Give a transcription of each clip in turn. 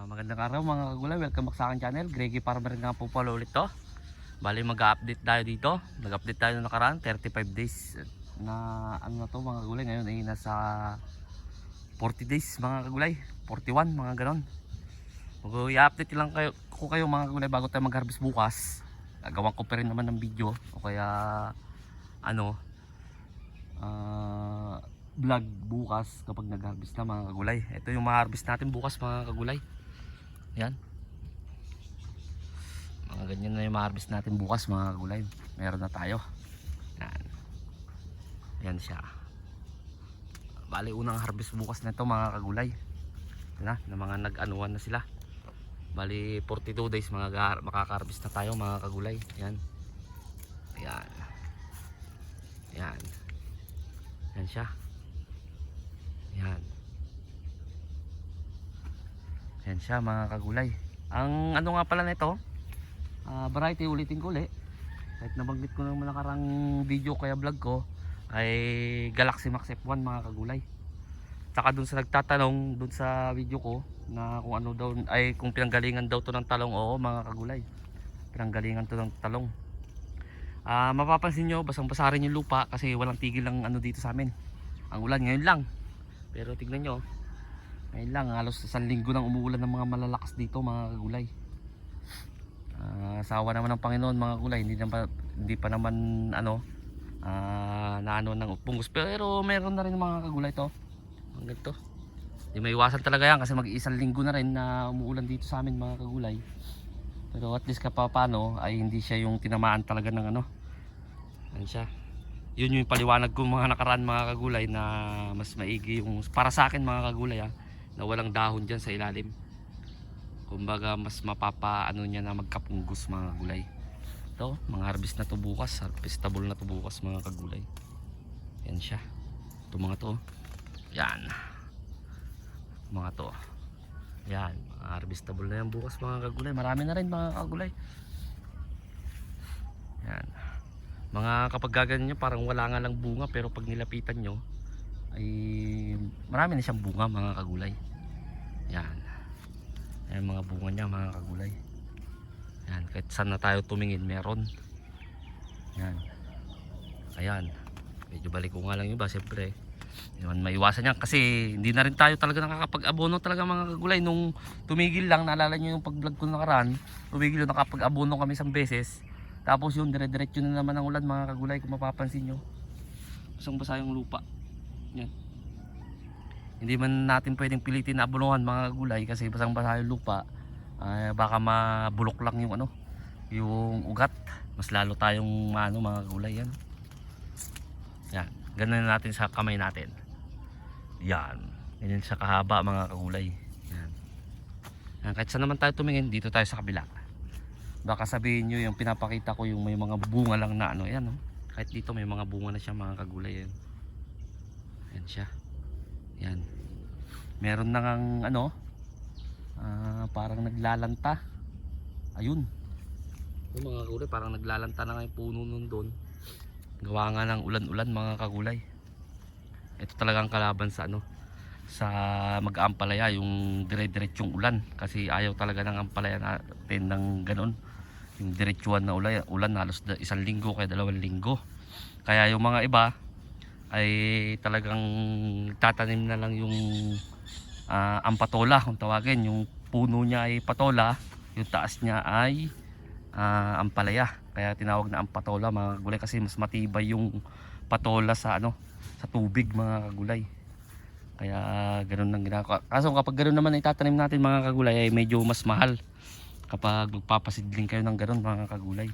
Ah, magandang araw mga kagulay, welcome back sa akin channel. Greggy Farmer nga po pala ulit to. Bali mag-update tayo dito. Nag-update tayo nung nakaraan, 35 days na ano na to mga kagulay. Ngayon ay nasa 40 days mga kagulay. 41 mga ganon. Mag i-update lang kayo, ko kayo mga kagulay bago tayo mag-harvest bukas. Gagawan ko pa rin naman ng video o kaya ano ah vlog bukas kapag nag-harvest na mga kagulay. Ito yung ma-harvest natin bukas mga kagulay. Yan. Mga ganyan na yung ma-harvest natin bukas mga kagulay. Meron na tayo. Yan. Yan siya. Bali unang harvest bukas na ito mga kagulay. Na, na mga nag-anuan na sila. Bali 42 days mga ga- makaka-harvest na tayo mga kagulay. Yan. Yan. Yan. Yan siya. Yan. Yan siya mga kagulay. Ang ano nga pala nito, ah, variety ulitin ko ulit. Kahit nabanggit ko naman nakarang video kaya vlog ko ay Galaxy Max F1 mga kagulay. Tsaka dun sa nagtatanong dun sa video ko na kung ano daw ay kung pinanggalingan daw to ng talong oo mga kagulay. Pinanggalingan to ng talong. Ah, mapapansin nyo basang basarin yung lupa kasi walang tigil ng ano dito sa amin. Ang ulan ngayon lang. Pero tignan nyo, ngayon lang, halos isang linggo nang umuulan ng mga malalakas dito mga kagulay. Ah, sawa naman ng Panginoon mga kagulay, hindi, naman, hindi pa naman ano, ah, naano ng punggus. Pero meron na rin mga kagulay to. Ang ganito. Hindi may iwasan talaga yan kasi mag-iisang linggo na rin na umuulan dito sa amin mga kagulay. Pero at least kapapano ay hindi siya yung tinamaan talaga ng ano. Yan siya yun yung paliwanag ko mga nakaraan mga kagulay na mas maigi yung para sa akin mga kagulay ha, na walang dahon dyan sa ilalim. Kumbaga mas mapapa ano niya na magkapunggos mga kagulay. Ito mga harvest na to bukas harvestable na to bukas mga kagulay. Yan siya. Ito mga to yan. Mga to yan mga harvestable na yan bukas mga kagulay. Marami na rin mga kagulay. Yan. Mga kapag gaganyan nyo parang wala nga lang bunga pero pag nilapitan nyo ay marami na siyang bunga mga kagulay. Yan. Yan mga bunga niya mga kagulay. Yan kahit saan na tayo tumingin meron. Yan. Ayan. Medyo balik ko nga lang yung ba siyempre. Yun, maiwasan yan kasi hindi na rin tayo talaga nakakapag-abono talaga mga kagulay. Nung tumigil lang naalala nyo yung pag-vlog ko nakaraan tumigil yung nakapag-abono kami isang beses. Tapos yun, dire-diretso na naman ang ulan mga kagulay kung mapapansin nyo. Basang basa yung lupa. Yan. Hindi man natin pwedeng pilitin na abunuhan mga kagulay kasi basang basa yung lupa. Ay, baka mabulok lang yung ano, yung ugat. Mas lalo tayong ano, mga kagulay yan. Yan. Ganun natin sa kamay natin. Yan. Ganyan sa kahaba mga kagulay. Yan. Yan. Kahit saan naman tayo tumingin, dito tayo sa kabila baka sabihin nyo yung pinapakita ko yung may mga bunga lang na ano yan no? kahit dito may mga bunga na siya mga kagulay yan yan siya. Yan meron na ngang ano ah, parang naglalanta. Ayun. Yung mga kagulay parang naglalanta na nga yung puno nun doon. Gawa nga ng ulan-ulan mga kagulay ito talagang kalaban sa ano sa mag-aampalaya yung dire-diretsong ulan. Kasi ayaw talaga ng ampalaya natin ng ganon yung diretsuhan na ulan, ulan halos isang linggo kaya dalawang linggo. Kaya yung mga iba ay talagang tatanim na lang yung ah, ampatola kung tawagin yung puno niya ay patola yung taas niya ay ah, ampalaya kaya tinawag na ampatola mga kagulay kasi mas matibay yung patola sa ano sa tubig mga kagulay kaya ganun lang ginagawa. Kaso kapag ganun naman itatanim natin mga kagulay ay medyo mas mahal. Kapag magpapasidling kayo ng ganun mga kagulay.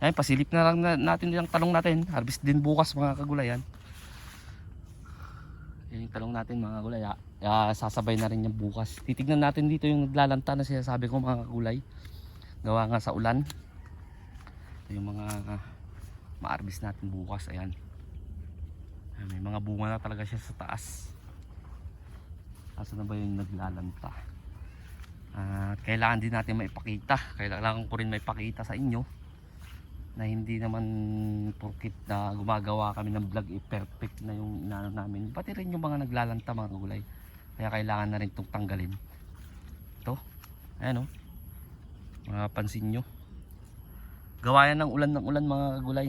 Ay, pasilip na lang na, natin yung talong natin. Harvest din bukas mga kagulay yan. Yan yung talong natin mga kagulay. Ya, ya, sasabay na rin yung bukas. Titignan natin dito yung naglalanta na sinasabi ko mga kagulay. Gawa nga sa ulan. Ito yung mga uh, ma-harvest natin bukas. Ayan. Ayan, May mga bunga na talaga siya sa taas. Asa na ba yung naglalanta? At kailangan din natin maipakita. Kailangan ko rin maipakita sa inyo na hindi naman porkit na gumagawa kami ng vlog eh, perfect na yung inaano namin. Pati rin yung mga naglalanta mga gulay. Kaya kailangan na rin itong tanggalin. dito. Ayan oh. Mapapansin nyo. Gawa yan ng ulan ng ulan mga kagulay.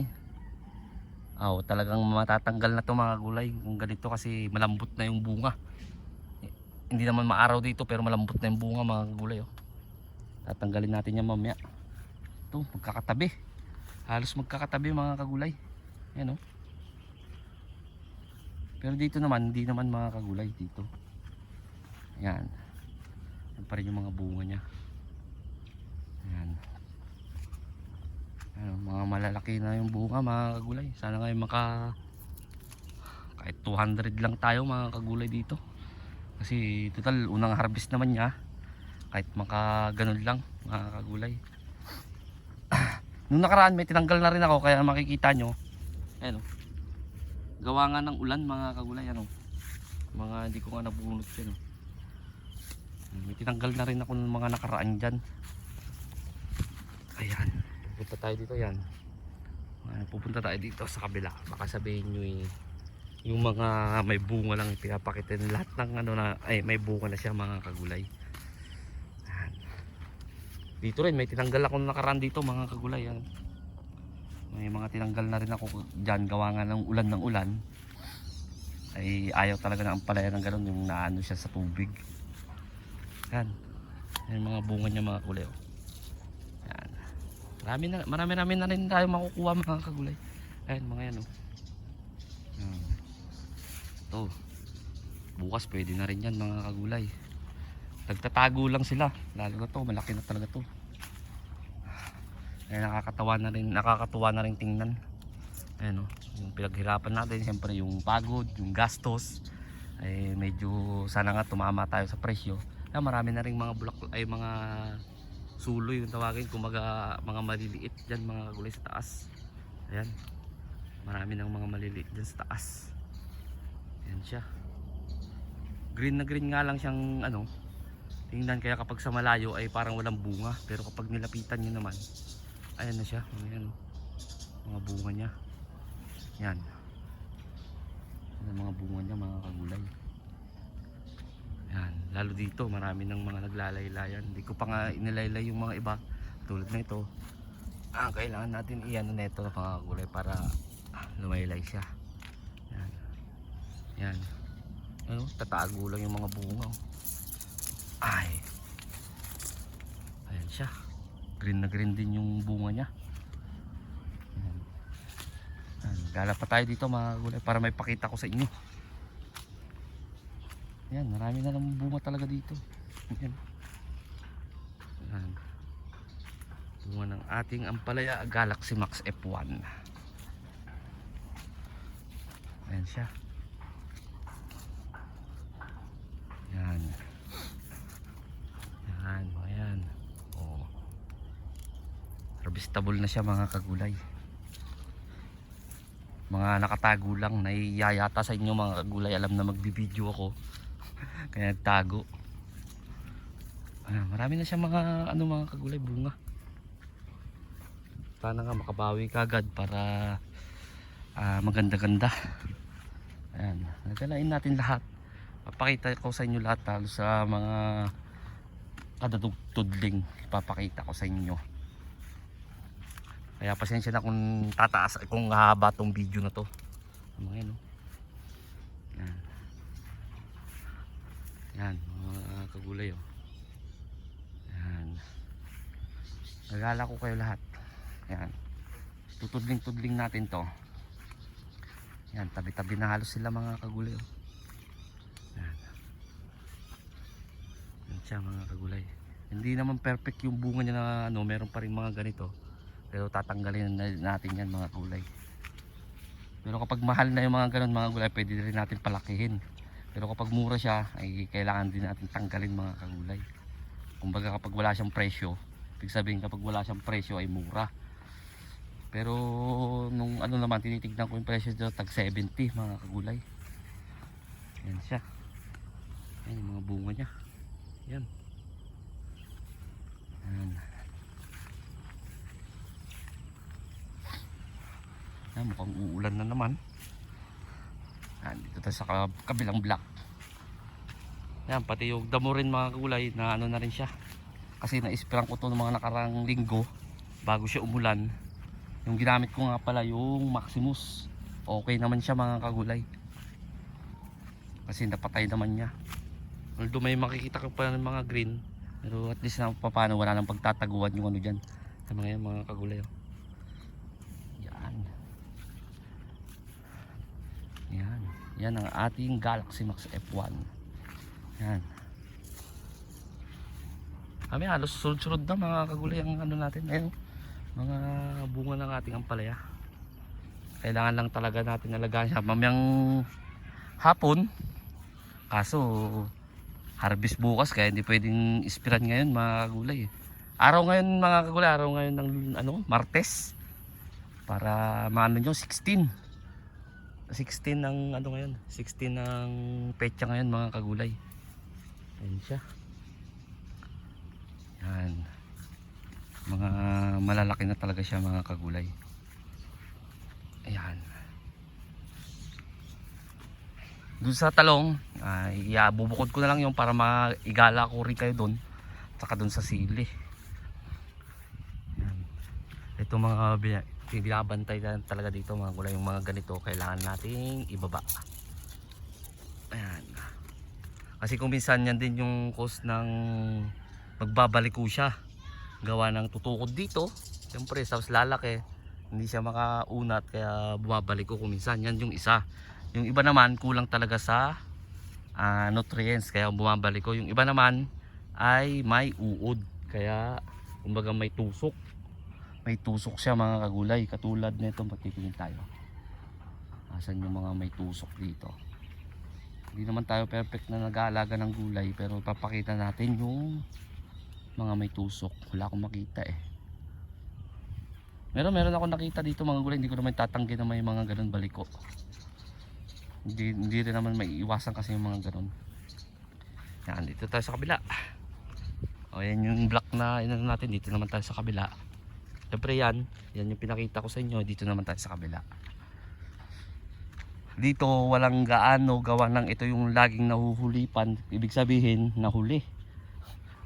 Aw, talagang matatanggal na to mga gulay kung ganito kasi malambot na yung bunga. Eh, Hindi naman maaraw dito pero malambot na yung bunga mga gulay oh. Tatanggalin natin yan mamaya. Ito, magkakatabi. Halos magkakatabi mga kagulay. Ayan oh. Pero dito naman, hindi naman mga kagulay dito. Ayan. Yan pa rin yung mga bunga niya. Ayan. Ano, mga malalaki na yung bunga mga kagulay. Sana ngayon maka kahit 200 lang tayo mga kagulay dito. Kasi total unang harvest naman niya. Kahit maka ganun lang mga kagulay. Nung nakaraan may tinanggal na rin ako kaya makikita nyo. Ayan o. Gawa nga ng ulan mga kagulay ano. Mga hindi ko nga nabunot yan o. May tinanggal na rin ako ng mga nakaraan dyan. Ayan. Pupunta tayo dito yan. Ayan, pupunta tayo dito sa kabila. Baka sabihin nyo eh, yung mga may bunga lang pinapakita lahat ng ano na ay may bunga na siya mga kagulay. Dito rin may tinanggal ako nung nakaraan dito mga kagulay. Yan. May mga tinanggal na rin ako dyan gawa nga ng ulan ng ulan. Ay ayaw talaga na ang palaya ng ganun yung naano siya sa tubig. Yan. Yan mga bunga niya mga kulay. Oh. Yan. Marami na marami namin na rin tayo makukuha mga kagulay. Ayan mga yan oh. Yan. Ito. Bukas pwede na rin yan mga kagulay. Nagtatago lang sila. Lalo na to, malaki na talaga to. Kaya nakakatawa na rin, nakakatuwa na rin tingnan. Ayan oh, yung pinaghirapan natin, siyempre yung pagod, yung gastos. Ay medyo sana nga tumama tayo sa presyo. Kaya marami na rin mga bulak ay mga suloy yung tawagin, kumaga mga maliliit diyan mga gulay sa taas. Ayan. Marami ng mga maliliit diyan sa taas. Ayan siya. Green na green nga lang siyang ano, tingnan kaya kapag sa malayo ay parang walang bunga. Pero kapag nilapitan nyo naman ayan na siya. Ayan oh. mga bunga niya. Yan. Yan ang mga bunga niya mga kagulay. Yan. Lalo dito marami ng mga naglalaylayan. Hindi ko pa nga inilaylay yung mga iba. Tulad na ito. Ah, kailangan natin iyan na ito mga kagulay para ah, lumaylay siya. Yan. Yan. Ano, tatago lang yung mga bunga oh. Ay. Ayan siya. Green na green din yung bunga niya. Ayan. Ayan. Gala pa tayo dito mga gulay para may pakita ko sa inyo. Ayan, marami na ng bunga talaga dito. Ayan. Ayan. Bunga ng ating Ampalaya Galaxy Max F1. Ayan siya. Ayan. Yan, mga yan. Oh. Harvestable na siya mga kagulay. Mga nakatago lang, naiyayata sa inyo mga kagulay. Alam na magbibideo ako. Kaya nagtago. Ah, marami na siya mga ano mga kagulay bunga. Sana nga makabawi kagad para ah, maganda-ganda. Ayan, nagalain natin lahat. Papakita ko sa inyo lahat sa mga kadadugtudling ipapakita ko sa inyo kaya pasensya na kung tataas kung haba tong video na to. Mga yan oh. yan. Yan mga kagulay oh. Yan. Nagala ko kayo lahat. Yan. Tutudling tudling natin to. Yan tabi tabi na halos sila mga kagulay oh. Yan. Yan siya mga kagulay. Hindi naman perfect yung bunga niya na ano, meron pa rin mga ganito. Pero tatanggalin na natin yan mga gulay. Pero kapag mahal na yung mga ganun mga gulay, pwede rin natin palakihin. Pero kapag mura siya, ay kailangan din natin tanggalin mga kagulay. Kumbaga kapag wala siyang presyo, ibig sabihin kapag wala siyang presyo ay mura. Pero nung ano naman tinitignan ko yung presyo dito tag 70 mga kagulay. Yan siya. Yan yung mga bunga niya. Yan. Yan. Yan, mukhang uulan na naman. Yan, dito tayo sa ka- kabilang block. Yan, pati yung damo rin mga kagulay na ano na rin siya. Kasi na-sprayan ko to ng mga nakarang linggo bago siya umulan. Yung ginamit ko nga pala yung Maximus. Okay naman siya mga kagulay. Kasi napatay naman niya. Although may makikita ka pa ng mga green. Pero at least na paano wala nang pagtataguan yung ano dyan. Sa mga yan mga kagulay. oh. Yan. Yan. Ang ating Galaxy Max F1. Yan. Kami halos sunod-sunod na mga kagulay ang ano natin. Ayun. Mga bunga ng ating ampalaya. Kailangan lang talaga natin alagaan siya. Mamayang hapon. Kaso harvest bukas kaya hindi pwedeng ispiran ngayon mga kagulay. eh. Araw ngayon mga kagulay, araw ngayon ng ano, Martes. Para maano nyo, 16. 16 ng ano ngayon, 16 ng petsa ngayon mga kagulay. Ayan siya. Yan. Mga malalaki na talaga siya mga kagulay. Ayan. Doon sa talong, ay yeah, bubukod ko na lang yung para maigala ko rin kayo doon. Saka doon sa sili. Ito mga binabantay na talaga dito mga gulay. Yung mga ganito kailangan nating ibaba. Ayan. Kasi kung minsan yan din yung cause ng magbabalik ko siya. Gawa ng tutukod dito. Siyempre, tapos lalaki. Hindi siya makaunat kaya bumabalik ko kung minsan. Yan yung isa. Yung iba naman kulang talaga sa ah, nutrients kaya bumabalik ko. Yung iba naman ay may uod kaya kumbaga may tusok. May tusok siya mga kagulay katulad nito patitingin tayo. Asan yung mga may tusok dito? Hindi naman tayo perfect na nag-aalaga ng gulay pero papakita natin yung mga may tusok. Wala akong makita eh. Meron meron ako nakita dito mga gulay, hindi ko naman tatanggi na may mga ganun baliko. Hindi, hindi rin naman may iwasan kasi yung mga ganun. Yan, dito tayo sa kabila. O yan yung block na inano natin, dito naman tayo sa kabila. Siyempre yan, yan yung pinakita ko sa inyo, dito naman tayo sa kabila. Dito walang gaano gawa ng ito yung laging nahuhulipan. Ibig sabihin, nahuli.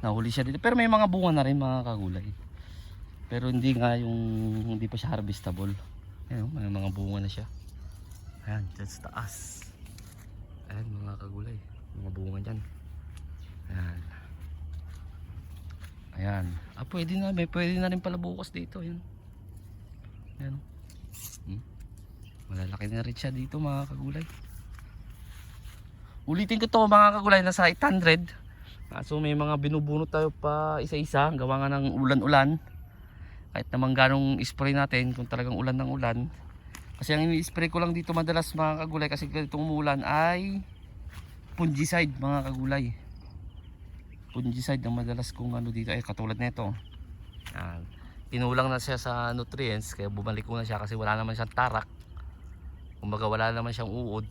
Nahuli siya dito. Pero may mga bunga na rin mga kagulay. Pero hindi nga yung hindi pa siya harvestable. Ayan, may mga bunga na siya. Ayan, dyan sa taas. Ayan mga kagulay. Mga bunga dyan. Ayan. Ayan. Ah, pwede na. May pwede na rin pala bukas dito. Ayan. Ayan. Hmm? Malalaki na rin siya dito mga kagulay. Ulitin ko to mga kagulay. Nasa 800. Kaso may mga binubunot tayo pa isa-isa. Gawa nga ng ulan-ulan. Kahit naman ganong spray natin. Kung talagang ulan ng ulan. Kasi ang ini-spray ko lang dito madalas mga kagulay. Kasi itong umulan ay fungicide mga kagulay. Fungicide ang madalas kong ano dito. Ay katulad nito. Yan. Tinulang na siya sa nutrients. Kaya bumalik ko na siya kasi wala naman siyang tarak. Kumbaga wala naman siyang uod.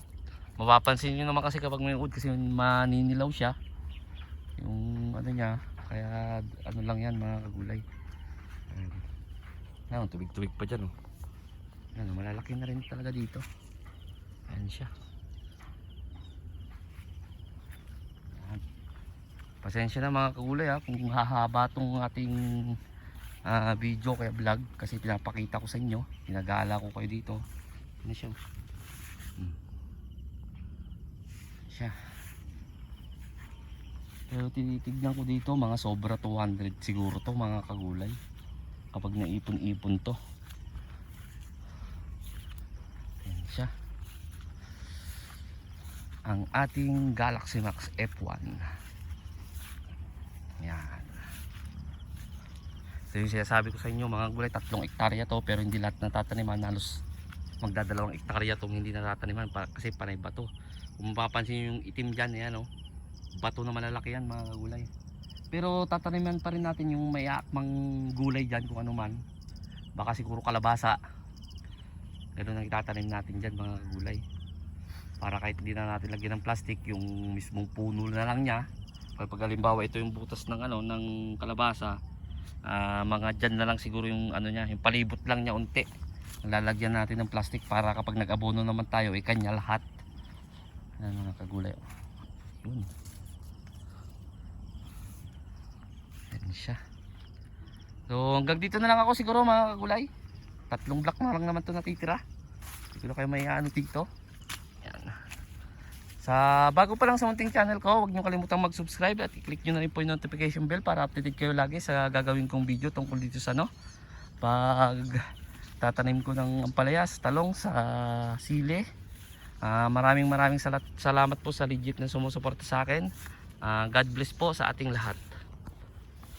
Mapapansin nyo naman kasi kapag may uod kasi maninilaw siya. Yung ano niya. Kaya ano lang yan mga kagulay. Ayan. Ayan, tubig-tubig pa dyan oh. Ayan, malalaki na rin talaga dito. Ayan siya. Ayan. Pasensya na mga kagulay ha kung hahaba tong ating ah, video kaya vlog kasi pinapakita ko sa inyo. Pinagala ko kayo dito. Ano siya? Hmm. Siya. Pero tinitignan ko dito mga sobra 200 siguro to mga kagulay. Kapag naipon-ipon to. Ayan siya. Ang ating Galaxy Max F1. Yan. Ito yung sinasabi ko sa inyo mga gulay, tatlong ektarya to pero hindi lahat natataniman. Halos magdadalawang ektarya tong hindi natataniman pa, kasi panay bato. Kung mapapansin yung itim dyan, yan oh. Bato na malalaki yan mga gulay. Pero tataniman pa rin natin yung may akmang gulay dyan kung ano man. Baka siguro kalabasa. Ganun ang itatanim natin dyan mga gulay. Para kahit hindi na natin lagyan ng plastic, yung mismong puno na lang niya kapag halimbawa ito yung butas ng ano ng kalabasa uh, mga dyan na lang siguro yung ano niya yung palibot lang niya unti. Lalagyan natin ng plastic para kapag nag-abono naman tayo ay kanya lahat. Ano mga kagulay. Yun. Yan siya. So hanggang dito na lang ako siguro mga kagulay. Tatlong block na lang naman to natitira. Siguro kayo may ano dito. Sa bago pa lang sa munting channel ko, huwag niyo kalimutang mag-subscribe at i-click niyo na rin po yung notification bell para updated kayo lagi sa gagawin kong video tungkol dito sa ano. Pag tatanim ko ng ampalayas, talong sa sili. Ah, maraming maraming salat, salamat po sa legit na sumusuporta sa akin. Ah, God bless po sa ating lahat.